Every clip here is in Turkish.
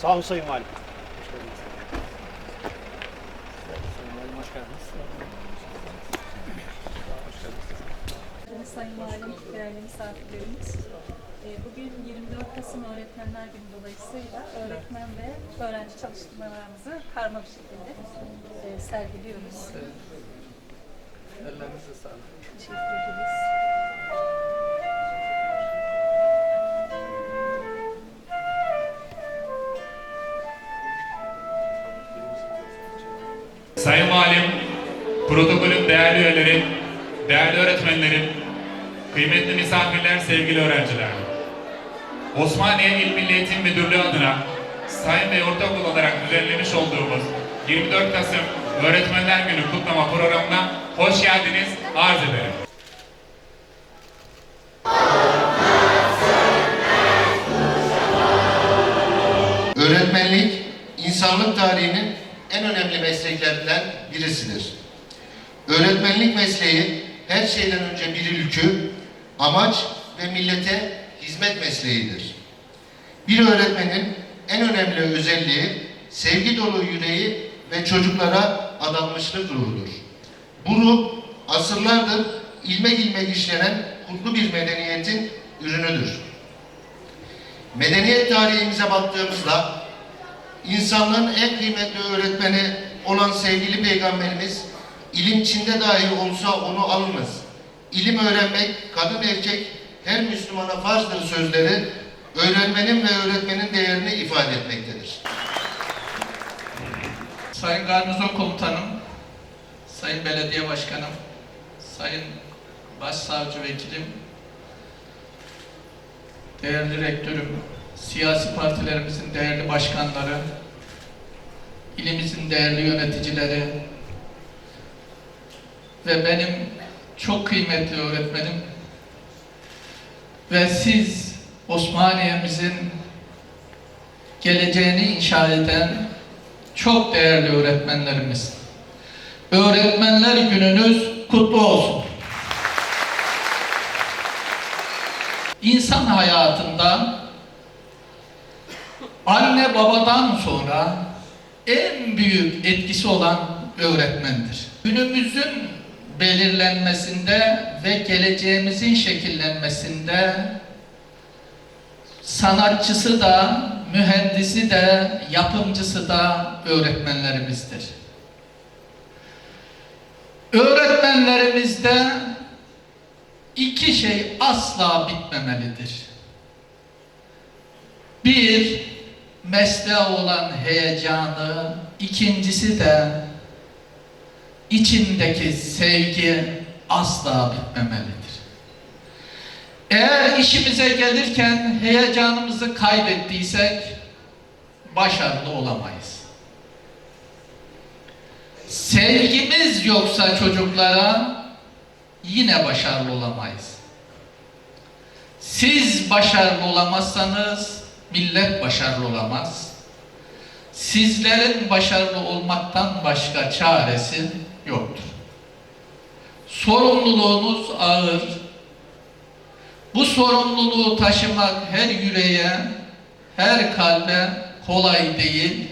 Sağ olun Sayın Valim. Sayın Valim, değerli misafirlerimiz. Ee, Bugün 24 Kasım Öğretmenler Günü dolayısıyla öğretmen ve öğrenci çalışmalarımızı karma bir şekilde e, sergiliyoruz. Ellerinize sağlık. Teşekkür ederiz. Sayın Valim, protokolün değerli üyeleri, değerli öğretmenlerim, kıymetli misafirler, sevgili öğrenciler. Osmaniye İl Milli Eğitim Müdürlüğü adına Sayın Bey Ortaokul olarak düzenlemiş olduğumuz 24 Kasım Öğretmenler Günü kutlama programına hoş geldiniz, arz ederim. Öğretmenlik, insanlık tarihinin en önemli mesleklerinden birisidir. Öğretmenlik mesleği her şeyden önce bir ülkü, amaç ve millete hizmet mesleğidir. Bir öğretmenin en önemli özelliği sevgi dolu yüreği ve çocuklara adanmışlık ruhudur. Bu asırlardır ilmek ilmek işlenen kutlu bir medeniyetin ürünüdür. Medeniyet tarihimize baktığımızda insanlığın en kıymetli öğretmeni olan sevgili peygamberimiz ilim Çin'de dahi olsa onu alınız. İlim öğrenmek kadın erkek her Müslümana farzdır sözleri öğrenmenin ve öğretmenin değerini ifade etmektedir. Sayın Garnizon Komutanım, Sayın Belediye Başkanım, Sayın Başsavcı Vekilim, değerli rektörüm, siyasi partilerimizin değerli başkanları, ilimizin değerli yöneticileri ve benim çok kıymetli öğretmenim ve siz Osmaniye'mizin geleceğini inşa eden çok değerli öğretmenlerimiz. Öğretmenler gününüz kutlu olsun. İnsan hayatında anne babadan sonra en büyük etkisi olan öğretmendir. Günümüzün belirlenmesinde ve geleceğimizin şekillenmesinde sanatçısı da, mühendisi de, yapımcısı da öğretmenlerimizdir. Öğretmenlerimizde iki şey asla bitmemelidir. Bir, mesleğe olan heyecanı, ikincisi de içindeki sevgi asla bitmemelidir. Eğer işimize gelirken heyecanımızı kaybettiysek başarılı olamayız. Sevgimiz yoksa çocuklara yine başarılı olamayız. Siz başarılı olamazsanız millet başarılı olamaz. Sizlerin başarılı olmaktan başka çaresi yoktur. Sorumluluğunuz ağır, bu sorumluluğu taşımak her yüreğe, her kalbe kolay değil.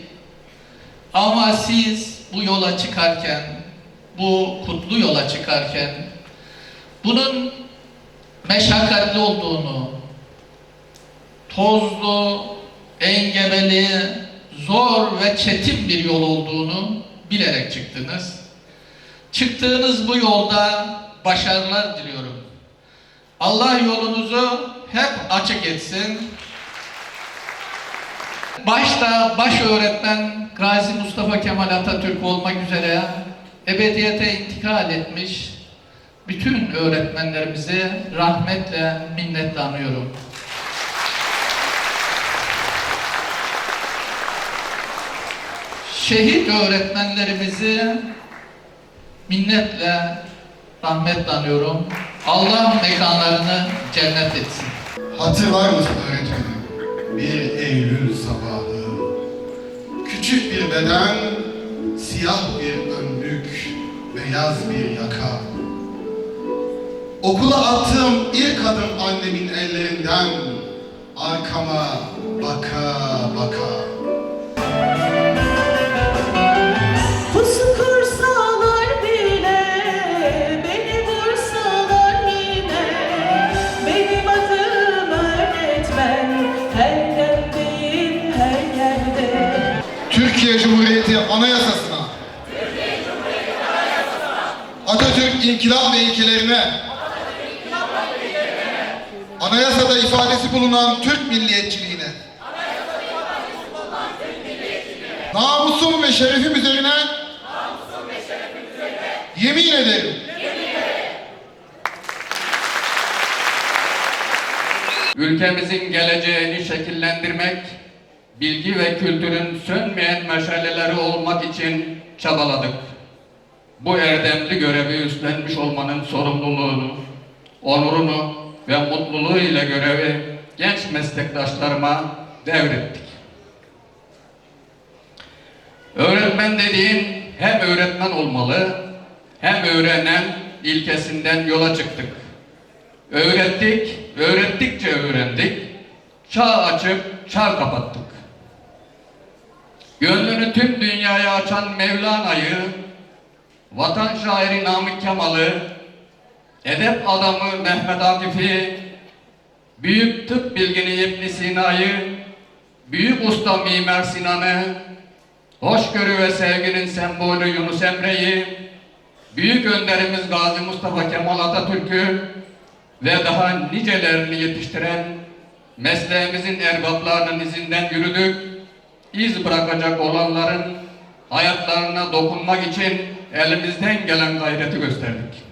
Ama siz bu yola çıkarken, bu kutlu yola çıkarken bunun meşakkatli olduğunu, tozlu, engebeli, zor ve çetin bir yol olduğunu bilerek çıktınız. Çıktığınız bu yolda başarılar diliyorum. Allah yolunuzu hep açık etsin. Başta baş öğretmen Gazi Mustafa Kemal Atatürk olmak üzere ebediyete intikal etmiş bütün öğretmenlerimizi rahmetle, minnetle anıyorum. Şehit öğretmenlerimizi minnetle, rahmetle anıyorum. Allah mekanlarını cennet etsin. Hatır var mı öğretmenim? Bir Eylül sabahı. Küçük bir beden, siyah bir önlük, beyaz bir yaka. Okula attığım ilk adım annemin ellerinden arkama baka baka. Türkiye Cumhuriyeti Anayasası'na, Türkiye Cumhuriyeti Anayasası'na Atatürk İnkılap ve ilkelerine, Anayasada ifadesi bulunan Türk milliyetçiliğine, bulunan Türk milliyetçiliğine namusum ve şerefim üzerine, ve şerefim üzerine yemin ederim. Ülkemizin geleceğini şekillendirmek bilgi ve kültürün sönmeyen meşaleleri olmak için çabaladık. Bu erdemli görevi üstlenmiş olmanın sorumluluğunu, onurunu ve mutluluğu ile görevi genç meslektaşlarıma devrettik. Öğretmen dediğin hem öğretmen olmalı, hem öğrenen ilkesinden yola çıktık. Öğrettik, öğrettikçe öğrendik. Çağ açıp çağ kapattık. Gönlünü tüm dünyaya açan Mevlana'yı, vatan şairi Namık Kemal'ı, edep adamı Mehmet Akif'i, büyük tıp bilgini İbn Sina'yı, büyük usta Mimar Sinan'ı, hoşgörü ve sevginin sembolü Yunus Emre'yi, büyük önderimiz Gazi Mustafa Kemal Atatürk'ü ve daha nicelerini yetiştiren mesleğimizin erbaplarının izinden yürüdük. İz bırakacak olanların hayatlarına dokunmak için elimizden gelen gayreti gösterdik.